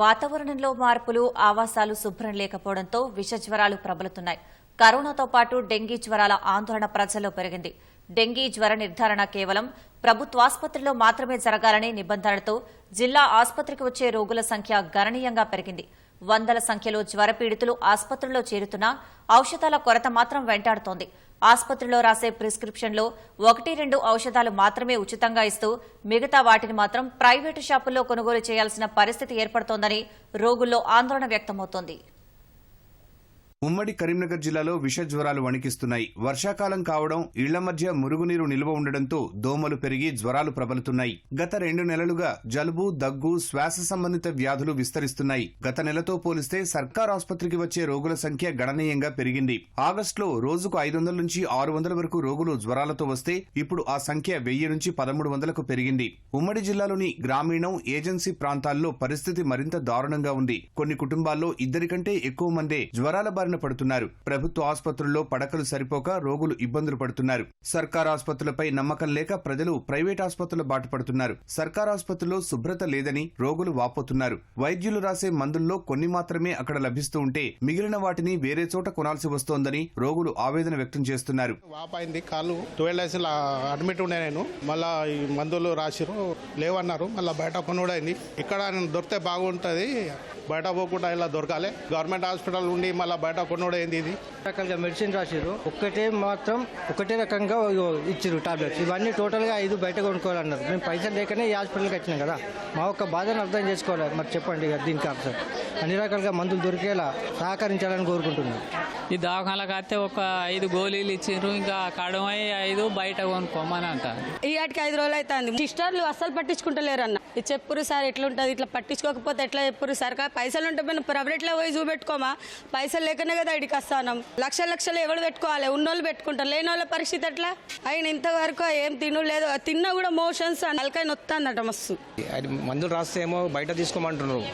వాతావరణంలో మార్పులు ఆవాసాలు శుభ్రం లేకపోవడంతో విష జ్వరాలు ప్రబలుతున్నాయి. కరోనాతో పాటు డెంగీ జ్వరాల ఆందోళన ప్రజల్లో పెరిగింది. డెంగీ జ్వర నిర్ధారణ కేవలం ప్రభుత్వాసుపత్రిలో మాత్రమే జరగాలనే నిబంధనలతో జిల్లా ఆసుపత్రికి వచ్చే రోగుల సంఖ్య గణనీయంగా పెరిగింది. వందల సంఖ్యలో జ్వరపీడితులు ఆసుపత్రుల్లో చేరుతున్నా ఔషధాల కొరత మాత్రం వెంటాడుతోంది. ఆసుపత్రిలో రాసే ప్రిస్క్రిప్షన్లో ఒకటి రెండు ఔషధాలు మాత్రమే ఉచితంగా ఇస్తూ మిగతా వాటిని మాత్రం ప్రైవేటు షాపుల్లో కొనుగోలు చేయాల్సిన పరిస్థితి ఏర్పడుతోందని రోగుల్లో ఆందోళన వ్యక్తమవుతోంది. ఉమ్మడి కరీంనగర్ జిల్లాలో విష జ్వరాలు వణికిస్తున్నాయి. వర్షాకాలం కావడం ఇళ్ళ మధ్య మురుగునీరు నిల్వ ఉండడంతో దోమలు పెరిగి జ్వరాలు ప్రబలుతున్నాయి. గత రెండు నెలలుగా జలుబు దగ్గు శ్వాస సంబంధిత వ్యాధులు విస్తరిస్తున్నాయి. గత నెలతో పోలిస్తే సర్కార్ ఆసుపత్రికి వచ్చే రోగుల సంఖ్య గణనీయంగా పెరిగింది. ఆగస్టులో రోజుకు ఐదు వందల నుంచి ఆరు వందల వరకు రోగులు జ్వరాలతో వస్తే ఇప్పుడు ఆ సంఖ్య వెయ్యి నుంచి పదమూడు వందలకు పెరిగింది. ఉమ్మడి జిల్లాలోని గ్రామీణం ఏజెన్సీ ప్రాంతాల్లో పరిస్థితి మరింత దారుణంగా ఉంది. కొన్ని కుటుంబాల్లో ఇద్దరికంటే ఎక్కువ మందే జ్వరాల బారిన పడుతున్నారు. ప్రభుత్వ ఆసుపత్రుల్లో పడకలు సరిపోక రోగులు ఇబ్బందులు పడుతున్నారు. సర్కార్ ఆసుపత్రులపై నమ్మకం లేక ప్రజలు ప్రైవేట్ ఆసుపత్రుల బాట పడుతున్నారు. సర్కార్ ఆసుపత్రిలో శుభ్రత లేదని రోగులు వాపోతున్నారు. వైద్యులు రాసే మందుల్లో కొన్ని మాత్రమే అక్కడ లభిస్తూ ఉంటే మిగిలిన వాటిని వేరే చోట కొనాల్సి వస్తోందని రోగులు ఆవేదన వ్యక్తం చేస్తున్నారు. వాపైంది కాళ్ళు ట్వెల్వ్ అడ్మిట్ ఉండే నేను. మళ్ళా ఈ మందులు రాసిరు లేవన్నారు మళ్ళీ బయట కొనుడు అయింది ఇక్కడ నేను దొరికితే బాగుంటుంది బయట పోకుండా ఇలా దొరకాలి. గవర్నమెంట్ హాస్పిటల్ ఉండి మళ్ళీ బయట కొనుడు అయింది ఇది? రకాలుగా మెడిసిన్ రాసిరు ఒక్కటే మాత్రం ఒకటే రకంగా ఇచ్చిరు టాబ్లెట్స్. ఇవన్నీ టోటల్గా ఐదు బయట కొనుక్కోవాలన్నారు. మేము పైసలు లేకనే ఈ హాస్పిటల్కి వచ్చినాం కదా. మా ఒక్క బాధను అర్థం చేసుకోవాలి. మరి చెప్పండి దీనికి ఆన్సర్. అన్ని రకాలుగా మందులు దొరికేలా సహకరించాలని కోరుకుంటున్నాం. ఈ దవాఖానలకు వస్తే ఒక ఐదు గోళీలు ఇచ్చిండ్రు ఇంకా కడమై ఐదు బయట కొనుక్కోమని అంటారు. ఈ ఆటికి ఐదు రోజులు అవుతుంది సిస్టర్లు అస్సలు పట్టించుకుంటలేరు అన్న ఇది చెప్పురు సార్ ఎట్లుంటుంది ఇట్లా పట్టించుకోకపోతే ఎట్లా చెప్పురు సార్? కా- పైసలు ఉంటే మనం ప్రైవేట్లో పోయి చూపెట్టుకోమా? పైసలు లేకనే కదా ఇడికి వస్తాను. లక్షల లక్షలు ఎవరు పెట్టుకోవాలి? ఉన్నోళ్ళు పెట్టుకుంటారు. లేని వాళ్ళ పరిస్థితి ఎట్లా? అయిన ఇంతవరకు ఏం తిను లేదు తిన్నా కూడా మోషన్స్ నలకాయ నొత్తాందట మస్తు. మందులు రాస్తే ఏమో బయట తీసుకోమంటున్నారు.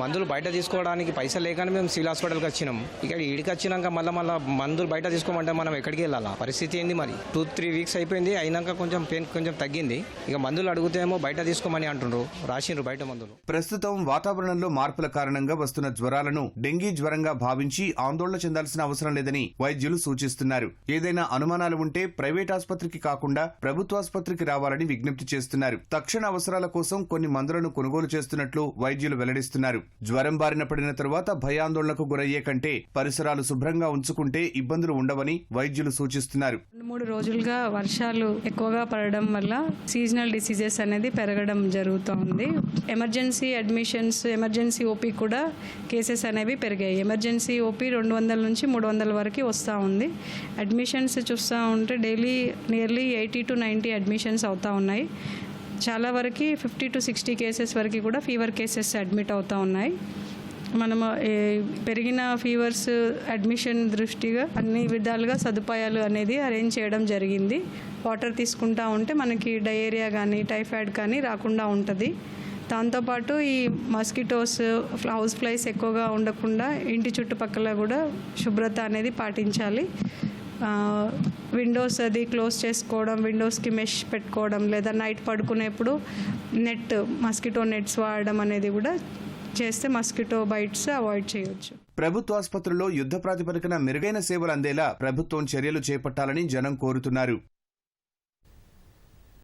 మందులు బయట తీసుకోవడానికి పైసలు లేకనే మేము సివిల్ హాస్పిటల్కి వచ్చినాం. ఇక్కడ ఈడికి వచ్చినాక మళ్ళీ మళ్ళీ మందులు బయట తీసుకోమంటే మనం ఎక్కడికి వెళ్ళాలా? పరిస్థితి ఏంది మరి? టూ త్రీ వీక్స్ అయిపోయింది. అయినాక కొంచెం పెయిన్ కొంచెం తగ్గింది. ఇక మందులు అడిగితే ఏమో బయట తీసుకోమని అంటుండ్రు రాసిండ్రు బయట మందులు. ప్రస్తుతం వాతావరణంలో మార్పుల కారణంగా వస్తున్న జ్వరాలను డెంగీ జ్వరంగా భావించి ఆందోళన చెందాల్సిన అవసరం లేదని వైద్యులు సూచిస్తున్నారు. ఏదైనా అనుమానాలు ఉంటే ప్రైవేట్ ఆసుపత్రికి కాకుండా ప్రభుత్వాసుపత్రికి రావాలని విజ్ఞప్తి చేస్తున్నారు. తక్షణ అవసరాల కోసం కొన్ని మందులను కొనుగోలు చేస్తున్నట్లు వైద్యులు వెల్లడిస్తున్నారు. జ్వరం బారిన పడిన తరువాత భయాందోళనకు గురయ్యే కంటే పరిసరాలు శుభ్రంగా ఉంచుకుంటే ఇబ్బందులు ఉండవని వైద్యులు సూచిస్తున్నారు. మూడు రోజులుగా వర్షాలు ఎక్కువగా పడడం వల్ల సీజనల్ డిసీజెస్ అనేది పెరగడం జరుగుతూ ఉంది ఎమర్జెన్సీ అడ్మిషన్స్ ఎమర్జెన్సీ ఓపీ కూడా కేసెస్ అనేవి పెరిగాయి. ఎమర్జెన్సీ ఓపీ రెండు వందల నుంచి మూడు వందల వరకు వస్తూ ఉంది. అడ్మిషన్స్ చూస్తూ ఉంటే daily nearly eighty to ninety admissions అవుతూ ఉన్నాయి. చాలా వరకు ఫిఫ్టీ టు సిక్స్టీ కేసెస్ వరకు కూడా ఫీవర్ కేసెస్ అడ్మిట్ అవుతూ ఉన్నాయి. మనము పెరిగిన ఫీవర్స్ అడ్మిషన్ దృష్టిగా అన్ని విధాలుగా సదుపాయాలు అనేది అరేంజ్ చేయడం జరిగింది. వాటర్ తీసుకుంటా ఉంటే మనకి డయేరియా కానీ టైఫాయిడ్ కానీ రాకుండా ఉంటుంది. దాంతోపాటు ఈ మస్కిటోస్ హౌస్ ఫ్లైస్ ఎక్కువగా ఉండకుండా ఇంటి చుట్టుపక్కల కూడా శుభ్రత అనేది పాటించాలి. విండోస్ అది క్లోజ్ చేసుకోవడం విండోస్కి మెష్ పెట్టుకోవడం లేదా నైట్ పడుకునేప్పుడు నెట్ మస్కిటో నెట్స్ వాడడం అనేది కూడా చేస్తే మస్కిటో బైట్స్ అవాయిడ్ చేయొచ్చు. ప్రభుత్వాసుపత్రుల్లో యుద్ధ ప్రాతిపదికన మెరుగైన సేవలు అందేలా ప్రభుత్వం చర్యలు చేపట్టాలని జనం కోరుతున్నారు.